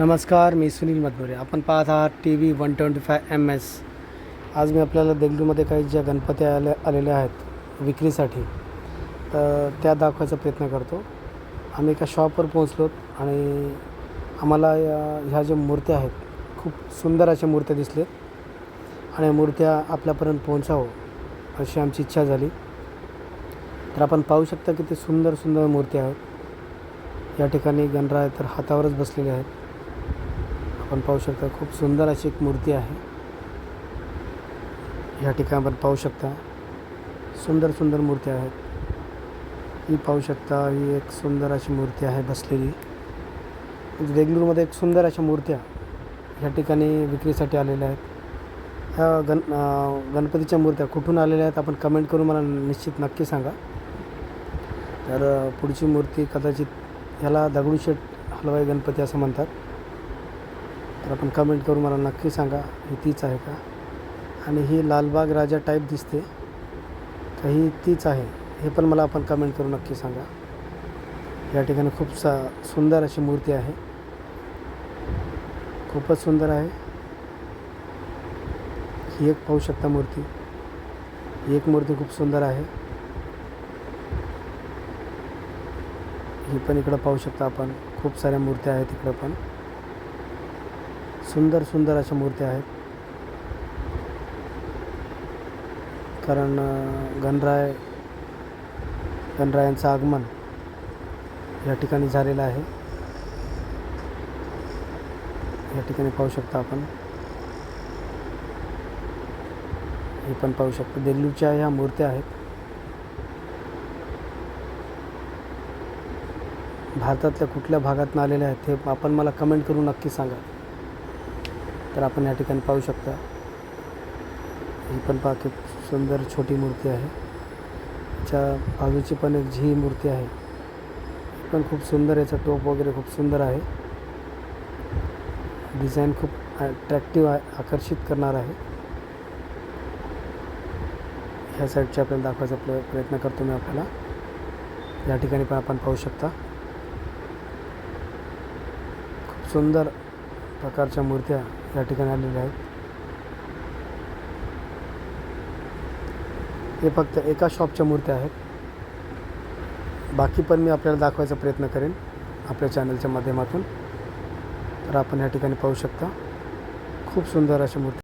नमस्कार मी सुनील मधुरे. आपण पाहत आहात T V one twenty five M S. आज मी आपल्याला देगलूरमध्ये काही ज्या गणपती आल्या आलेल्या आहेत विक्रीसाठी तर त्या दाखवायचा प्रयत्न करतो. आम्ही एका शॉपवर पोहोचलो आणि आम्हाला या- ह्या ज्या मूर्त्या आहेत खूप सुंदर अशा मूर्त्या दिसल्यात आणि या मूर्त्या आपल्यापर्यंत पोहोचावं अशी आमची इच्छा झाली. तर आपण पाहू शकता की ते सुंदर सुंदर मूर्त्या आहेत. या ठिकाणी गणराय तर हातावरच बसलेले आहेत. आपण पाहू शकता खूप सुंदर अशी एक मूर्ती आहे. या ठिकाणी आपण पाहू शकता सुंदर सुंदर मूर्ती आहेत. ही पाहू शकता ही एक सुंदर अशी मूर्ती आहे बसलेली. म्हणजे देगलूरमध्ये एक सुंदर अशा मूर्त्या या ठिकाणी विक्रीसाठी आलेल्या आहेत. ह्या गण गणपतीच्या मूर्त्या कुठून आलेल्या आहेत आपण कमेंट करून मला निश्चित नक्की सांगा. तर पुढची मूर्ती कदाचित ह्याला दगडूशेठ हलवाई गणपती असं म्हणतात. तर आपण कमेंट करून मला नक्की सांगा ही तीच आहे का? आणि ही लालबाग राजा टाईप दिसते. तर ही तीच आहे. हे पण मला आपण कमेंट करून नक्की सांगा. या ठिकाणी खूप सा सुंदर अशी मूर्ती आहे. खूपच सुंदर आहे. ही एक पाहू शकता मूर्ती. ही एक मूर्ती खूप सुंदर आहे. ही पण इकडं पाहू शकता आपण. खूप साऱ्या मूर्त्या आहेत इकडं पण. सुंदर सुंदर अशा मूर्त्या आहेत. कारण गणराय गणरायांचं आगमन या ठिकाणी झालेलं आहे. या ठिकाणी पाहू शकता आपण. हे पण पाहू शकतो. दिल्लीच्या ह्या मूर्त्या आहेत. भारतातल्या कुठल्या भागातून आलेल्या आहेत हे आपण मला कमेंट करून नक्की सांगा. तर आपण या ठिकाणी पाहू शकता. ही पण पहा खूप सुंदर छोटी मूर्ती आहे. त्याच्या बाजूची पण एक झी मूर्ती आहे. पण खूप सुंदर याचा टोप वगैरे खूप सुंदर आहे. डिझाईन खूप अट्रॅक्टिव्ह आहे आकर्षित करणार आहे. ह्या साईडचे आपल्याला दाखवायचा प्र प्रयत्न करतो मी आपल्याला. या ठिकाणी पण आपण पाहू शकता. खूप सुंदर प्रकारच्या मूर्त्या या ठिकाणी आलेल्या आहेत. हे फक्त एका शॉपच्या मूर्त्या आहेत. बाकी पण मी आपल्याला दाखवायचा प्रयत्न करेन आपल्या चॅनलच्या माध्यमातून. तर आपण या ठिकाणी पाहू शकता खूप सुंदर अशा मूर्ती